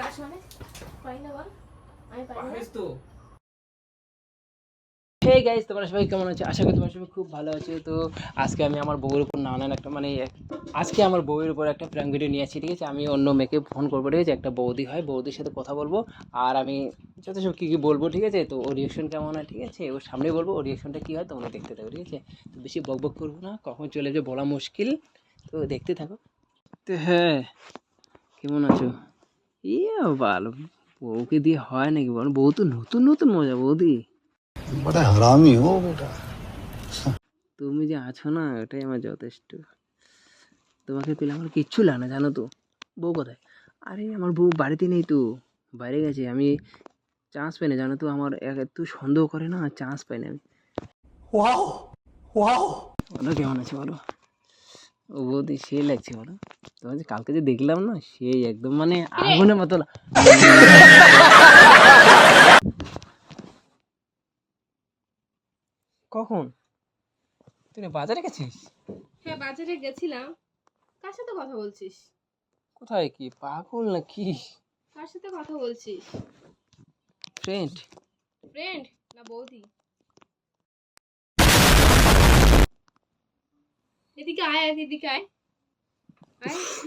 পারিস মানে পারি না বল আমি পারি তো। হে গাইস তোমরা সবাই কেমন আছো? আশা করি তোমরা সবাই খুব ভালো আছো। তো আজকে আমি আমার বউয়ের উপর নানান একটা মানে আজকে আমার বউয়ের উপর একটা প্র্যাঙ্ক ভিডিও নিয়ে আসছি ঠিক আছে? আমি অন্য মেয়েকে ফোন করব ঠিক আছে? একটা বৌদি হয় বৌদির সাথে কথা বলব। আর আমি যত সব কী কী বলব ঠিক আছে? তো ওর রিয়েকশন কেমন হয় ঠিক আছে? ওর সামনে বলব ওর রিয়েকশনটা কী হয় তোমরা দেখতে থাকো ঠিক আছে? তো বেশি বক বক করব না কখন চলে যাবে বলা মুশকিল। তো দেখতে থাকো। তো হ্যাঁ। কেমন আছো? এ বাল বউকে দিয়ে হয় নাকি বল? বউ তো নতুন নতুন মজা বৌদি। হারামি ও বেটা। তুমি যে আছো না ওটাই আমার যথেষ্ট। তোমাকে পেলে আমার কিচ্ছু লাগে না জানো তো। বউ কোথায়? আরে আমার বউ বাড়িতে নেই তো বাইরে গেছে। আমি চান্স পাই না জানো তো আমার এত সন্দেহ করে না চান্স পাই না আমি। Wow wow. বলো কেমন আছে বলো? ও বৌদি সে লাগছে বলো। তোমার যে কালকে যে দেখলাম না সেই একদম মানে আগুনের মতো কখন? তুই বাজারে গেছিস? হ্যাঁ বাজারে গেছিলাম। কার সাথে কথা বলছিস? কোথায় কি পাগল না কি কার সাথে কথা বলছিস? ফ্রেন্ড ফ্রেন্ড না বৌদি। এদিকে আয় এদিকে আয়।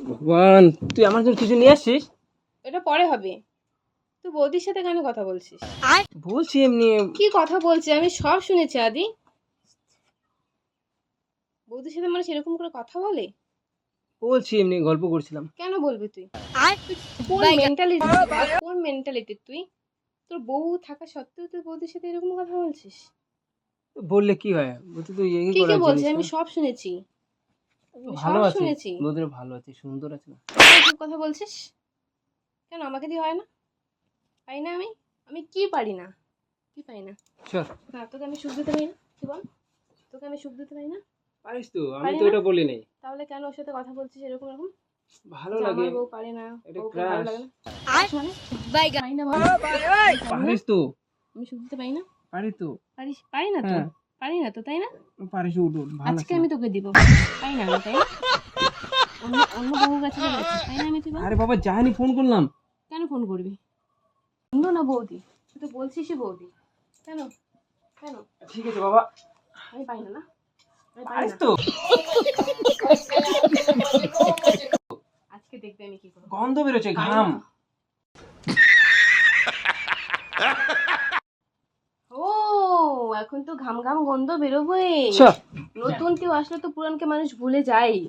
ভগবান তুই আমার জন্য কিছু নিয়ে আসছিস এটা পরে হবে। তুই বৌদির সাথে কেন কথা বলছিস? বলছি এমনি। কি কথা বলছি? আমি সব শুনেছি আদি। বৌদির সাথে মানুষ এরকম করে কথা বলে? বলছি এমনি গল্প করছিলাম। কেন বলবি তুই? তুই কোন মেন্টালিটি কোন মেন্টালিটি তুই? তোর বউ থাকা সত্ত্বেও তুই বৌদির সাথে এরকম কথা বলছিস? বললে কি হয়? বলতে তুই এই কি কি বলছিস আমি সব শুনেছি। ভালো আছে শুনেছি। বৌদির ভালো আছে সুন্দর আছে না? কথা বলছিস? কেন আমাকে দিয়ে হয় না? পারি না আমি? আমি কি পারি না? কি পারি না? চল। না তোকে আমি সুখ দিতে পারি না তুই বল। তোকে আমি সুখ দিতে পারি না? পারিস তো আমি তো? এটা বলি নাই। তাহলে কেন ওর সাথে কথা বলছিস এরকম এরকম? ভালো লাগে আমার বউ পারে না এটা বউকে ভালো। লাগে না। মানে? পারি না বল পারিস তো। আমি সুখ দিতে পারি না? পারি তো। পারিস পারি না তো? হ্যাঁ। পারি না তো তাই না? পারিস উঠ উঠ, আজকে আমি তোকে দিব। পাই না তাই অন্য অন্য বহু কাছে তাই না আমি বল? আরে বাবা যাইনি ফোন করলাম। কেন ফোন করবি? বন্ধু না বৌদি তুই তো বলছিসই বৌদি। কেন? কেন? ঠিক আছে বাবা। আমি পাই না না? পারিস তো? আজকে দেখবে আমি কি করব। গন্ধ বেরোচ্ছে ঘাম ও এখন তো ঘাম ঘাম গন্ধ বেরোবে নতুন কেউ আসলে তো পুরানকে মানুষ ভুলে যায়।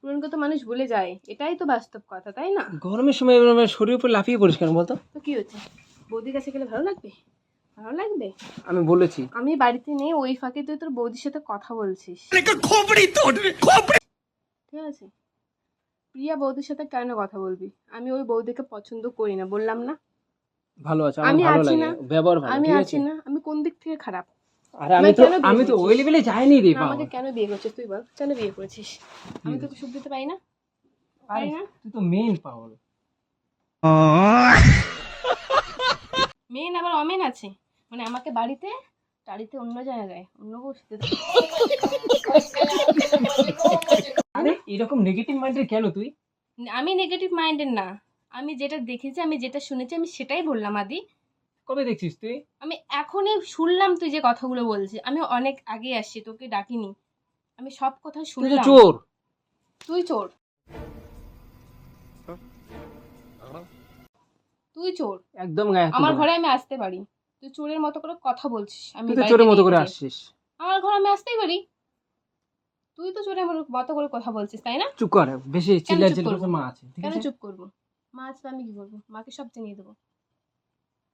পুরানকে তো মানুষ ভুলে যায়। এটাই তো বাস্তব কথা তাই না? গরমের সময় শরীর উপর লাফিয়ে পড়িস কেন বলতো? তো কি হচ্ছে? বৌদির কাছে গেলে ভালো লাগবে? ভালো লাগবে? আমি বলেছি। আমি বাড়িতে নেই ওই ফাঁকে তুই তোর বৌদির সাথে কথা বলছিস। ঠিক আছে। প্রিয়া বৌদির সাথে কেন কথা বলবি? আমি ওই বৌদিকে পছন্দ করি না বললাম না। ভালো আছে আমি ভালো আছি লাগে না। ব্যবহার ভালো আমি আছি? না। আমি কোন দিক থেকে খারাপ? আরে আমি তো আমি তো ওই লেভেলে যাইনি রে বাবা। আমাকে কেন বিয়ে করছিস? তুই বল কেন বিয়ে করেছিস? আমি তোকে সুখ দিতে পারি না? পারি না? তুই তো মেন পাগল। মেন আবার অমেন আছে। মানে আমাকে বাড়িতে বাড়িতে অন্য জায়গায় অন্য বউ সাথে আরে এরকম নেগেটিভ মাইন্ডের কেন তুই? আমি নেগেটিভ মাইন্ডের না। আমি যেটা দেখেছি আমি যেটা শুনেছি আমি সেটাই বললাম আদি। কবে দেখছিস তুই? আমি এখনই শুনলাম তুই যে কথাগুলো বলছিস। আমি অনেক আগে আসছি তোকে ডাকিনি। আমি সব কথা তুই তো শুনলাম। চোর। তুই চোর। তুই চোর। একদম গায়ে হাত আমার তুলবি না। ঘরে আমি আসতে পারি। তুই চোরের মতো করে কথা বলছিস। আমি তুই তো বাইরে চোরের মতো করে আসছিস। আমার ঘরে আমি আসতেই পারি। তুই তো চোরের মতো করে কথা বলছিস তাই না? চুপ কর বেশি চিল্লা চুপ চিল্লা করব? মা আছে ঠিক কেন আছে? চুপ করব? মা আসবে আমি কি করব? মাকে সব জানিয়ে দেবো।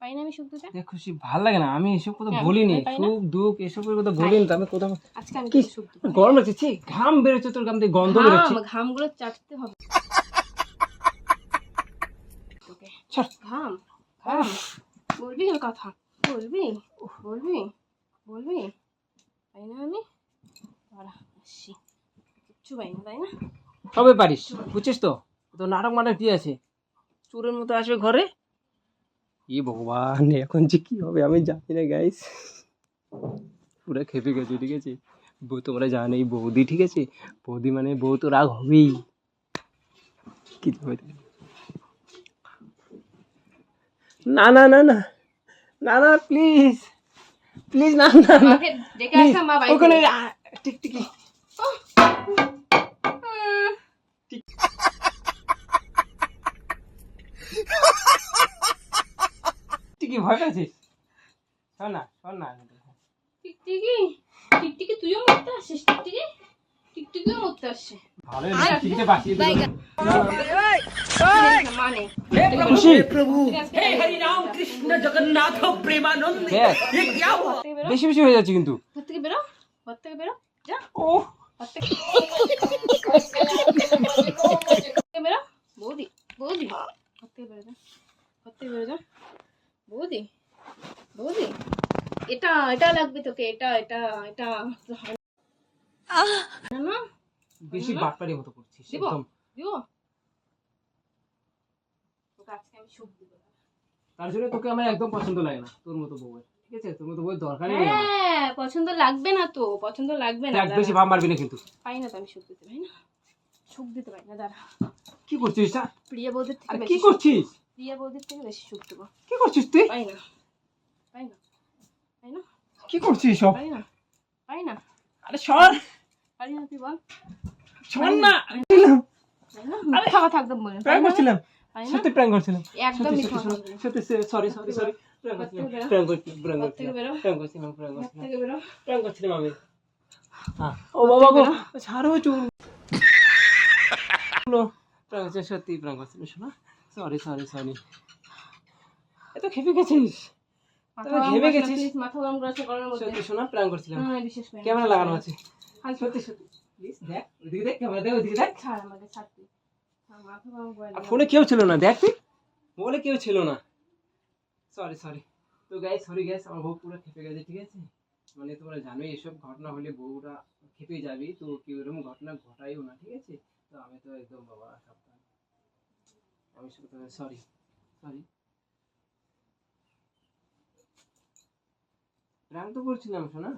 পাই না আমি সুখ খুশি ভালো লাগে না। আমি এসব কথা হ্যাঁ, বলিনি। সুখ দুঃখ এসবের কথা বলিনি তো আমি কোথাও আজকে আমি কি? গরম লাগছে? ঘাম বেরোচ্ছে তোর থেকে গন্ধ বেরোচ্ছে। ঘামগুলো চাটতে হবে। ঘাম ঘাম। বলবি ওর কথা? বলবি? বলবি? বলবি? তাই না আমি? দাঁড়া কিচ্ছু পাই না তাই না? সবে পারিস। বুঝছিস তো? তো নাটক মাটক কি আছে? চোরের মতো আসবে ঘরে? ই ভগবান এখন যে কি হবে আমি জানি না গাইস পুরো খেপে গেছে ঠিক আছে? বউ তোমরা জানো এই বৌদি ঠিক আছে? বৌদি মানে বউ তো রাগ হবেই। কি হবে না না না না না না প্লিজ প্লিজ না না ওখানে টিকটিকি ভয় পেয়েছিস? শোন না শোন না টিকটিকি? টিকটিকি তুইও মরতে আসছিস টিকটিকি? টিকটিকিও মরতে আসছে ভালো বাঁচিয়ে মানে। বেশি বেশি হয়ে যাচ্ছে কিন্তু। ঘর থেকে বেরো। ঘর থেকে বেরো। যা। ও। বেরো। বৌদি বৌদি। ঘর থেকে বেরো যা। ঘর থেকে বেরো যা। বৌদি বৌদি এটা এটা লাগবে তোকে এটা এটা এটা না। না? বেশি বাটপারি মতো করছিস একদম। দিব? তোকে আজকে আমি সুখ দিব তার জন্য তোকে আমার একদম পছন্দ লাগে না তোর মতো বউয়ের। ঠিক আছে? তোর মতো বউয়ের দরকারই নেই হ্যাঁ পছন্দ লাগবে না তো পছন্দ লাগবে না বেশি ভাব মারবি না কিন্তু। পাই না তো আমি সুখ দিতে পারি না? সুখ দিতে পারি না দাঁড়া। কি করছিস? প্রিয়া বেশি কি করছিস? প্রিয়া বৌদির থেকে বেশি সুখ দেবো। কি করছিস তুই? পাই না পাই না পাই না। কি করছিস সব পাই না পাই না। আরে সর পারি না তুই বল। সর না। মিথ্যা কথা একদম বলে প্র্যাঙ্ক করছিলাম। সত্যি প্র্যাঙ্ক করছিলাম। একদম সত্যি সরি সরি সরি প্র্যাঙ্ক ঘর থেকে বেরো। করছিলাম প্র্যাঙ্ক করছিলাম প্র্যাঙ্ক ঘর থেকে বেরো। করছিলাম প্র্যাঙ্ক করছিলাম। প্র্যাঙ্ক ঘর করছিলাম থেকে বেরো? প্র্যাঙ্ক করছিলাম আমি। ও বাবা গো ছাড়ো চুল। প্র্যাঙ্ক সত্যি প্র্যাঙ্ক করছিলাম শোনা। সরি সরি সরি এত খেপে গেছিস। ঘেমে গেছিস? মাথা গরম করার গরমের মধ্যে। সত্যি শোনা করছিলাম। বিশেষ করে। ক্যামেরা লাগানো আছে। সত্যি সত্যি। প্লিজ দেখ ওইদিকে দেখ ক্যামেরা দেখ ওইদিকে দেখ। ছাড় আমাকে ছাড় তুই। ছাড়, মাথা গরম করে আর না। ফোনে কেউ ছিল না দেখ তুই। মোবাইলে কেউ ছিল না। সরি সরি তো গাইস সরি গাইস আমার বউ পুরো খেপে গেছে ঠিক আছে? মানে তোমরা জানোই এসব ঘটনা হলে বউরা খেপে যাবে তো কেউ এরকম ঘটনা ঘটাইও না ঠিক আছে তো আমি তো একদম বাবা সাবধান আমি সরি সরি প্র্যাঙ্ক তো করছিলাম শোনা